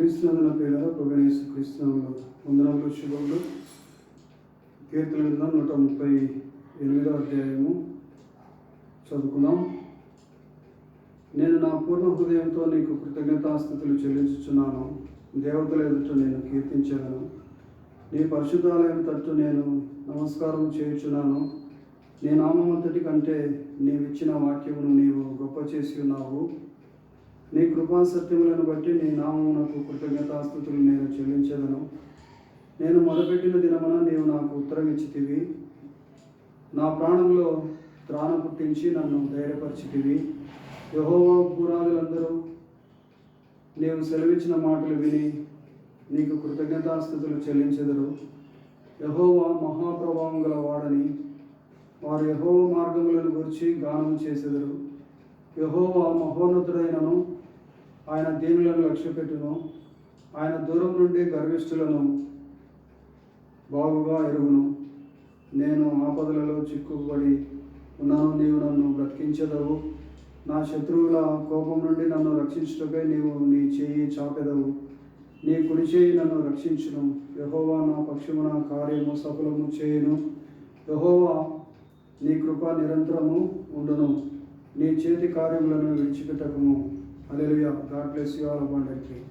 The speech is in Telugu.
క్రీస్తునందున పేరు ప్రవేశ క్రీస్తునంలో వందనములు శుభములు కీర్తన గ్రంథం నూట ముప్పై ఎనిమిదో అధ్యాయము చదువుకున్నాం నేను నా పూర్ణ హృదయంతో నీకు కృతజ్ఞతాస్థుతులు చెల్లించుచున్నాను. దేవతల ఎదుట నేను కీర్తించాను. నీ పరిశుద్ధాలయం తట్టు నేను నమస్కారం చేయుచున్నాను. నీ నామంతటి కంటే నీవిచ్చిన వాక్యమును నీవు గొప్ప చేసి ఉన్నావు. నీ కృపా సత్యములను బట్టి నీ నామమునకు కృతజ్ఞతాస్థుతులు నేను చెల్లించదను. నేను మొదలుపెట్టిన దినమున నీవు నాకు ఉత్తరం ఇచ్చితివి. నా ప్రాణంలో త్రాణ పుట్టించి నన్ను ధైర్యపరిచితివి. యహోవా పురాదులందరూ నీవు సెలవిచ్చిన మాటలు విని నీకు కృతజ్ఞతాస్థుతులు చెల్లించెదరు. యహోవా మహాప్రభావం గల వాడని వారు యహోవ మార్గములను గురించి గానం చేసెదరు. యహోవా మహోన్నతుడైనను ఆయన దీనులను లక్ష్యపెట్టును. ఆయన దూరం నుండి గర్విష్ఠులను బాగుగా ఎరుగును. నేను ఆపదలలో చిక్కుబడి ఉన్నాను నీవు నన్ను బ్రతికించదవు. నా శత్రువుల కోపం నుండి నన్ను రక్షించుటకై నీవు నీ చేయి చాపెదవు. నీ కుడి చేయి నన్ను రక్షించును. యహోవా నా పక్షమున కార్యము సఫలము చేయును. యహోవా నీ కృప నిరంతరము ఉండును. నీ చేతి కార్యములను విడిచిపెట్టకము. Hallelujah. God bless you all abundantly.